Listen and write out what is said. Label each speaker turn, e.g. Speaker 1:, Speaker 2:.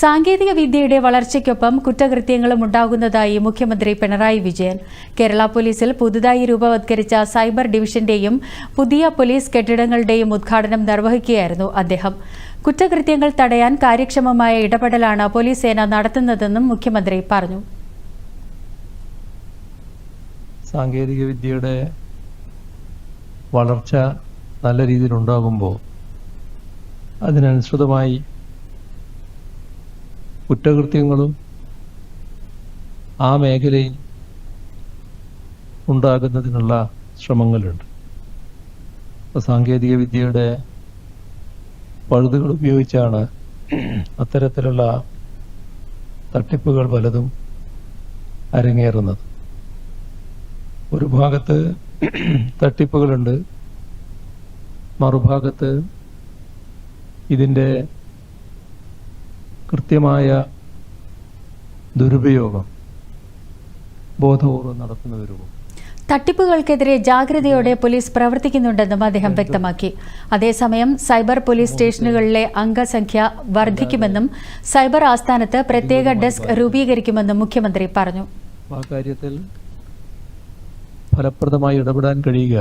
Speaker 1: സാങ്കേതിക വിദ്യയുടെ വളർച്ചയ്ക്കൊപ്പം കുറ്റകൃത്യങ്ങളും ഉണ്ടാകുന്നതായി മുഖ്യമന്ത്രി പിണറായി വിജയൻ. കേരള പോലീസിൽ പുതുതായി രൂപവത്കരിച്ച സൈബർ ഡിവിഷന്റെയും പുതിയ പോലീസ് കെട്ടിടങ്ങളുടെയും ഉദ്ഘാടനം നിർവഹിക്കുകയായിരുന്നു അദ്ദേഹം. കുറ്റകൃത്യങ്ങൾ തടയാൻ കാര്യക്ഷമമായ ഇടപെടലാണ് പോലീസ് സേന നടത്തുന്നതെന്നും മുഖ്യമന്ത്രി പറഞ്ഞു.
Speaker 2: സാങ്കേതിക വിദ്യയുടെ വളർച്ച നല്ല രീതിയിൽ ഉണ്ടാകുമ്പോൾ അതിനനുസൃതമായി കുറ്റകൃത്യങ്ങളും ആ മേഖലയിൽ ഉണ്ടാകുന്നതിനുള്ള ശ്രമങ്ങളുണ്ട്. സാങ്കേതിക വിദ്യയുടെ പഴുതുകൾ ഉപയോഗിച്ചാണ് അത്തരത്തിലുള്ള തട്ടിപ്പുകൾ പലതും അരങ്ങേറുന്നത്. ഒരു ഭാഗത്ത് തട്ടിപ്പുകളുണ്ട് മറുഭാഗത്ത് ഇതിന്റെ കൃത്യമായ ദുരുപയോഗം ബോധപൂർവം നടത്തുന്നവരുമുണ്ട്
Speaker 1: തട്ടിപ്പുകൾക്കെതിരെ ജാഗ്രതയോടെ പോലീസ് പ്രവർത്തിക്കുന്നുണ്ടെന്നും അദ്ദേഹം വ്യക്തമാക്കി. അതേസമയം സൈബർ പോലീസ് സ്റ്റേഷനുകളിലെ അംഗസംഖ്യ വർദ്ധിക്കുമെന്നും സൈബർ ആസ്ഥാനത്ത് പ്രത്യേക ഡെസ്ക് രൂപീകരിക്കുമെന്നും മുഖ്യമന്ത്രി പറഞ്ഞു.
Speaker 2: ആ കാര്യത്തിൽ ഫലപ്രദമായി ഇടപെടാൻ കഴിയുക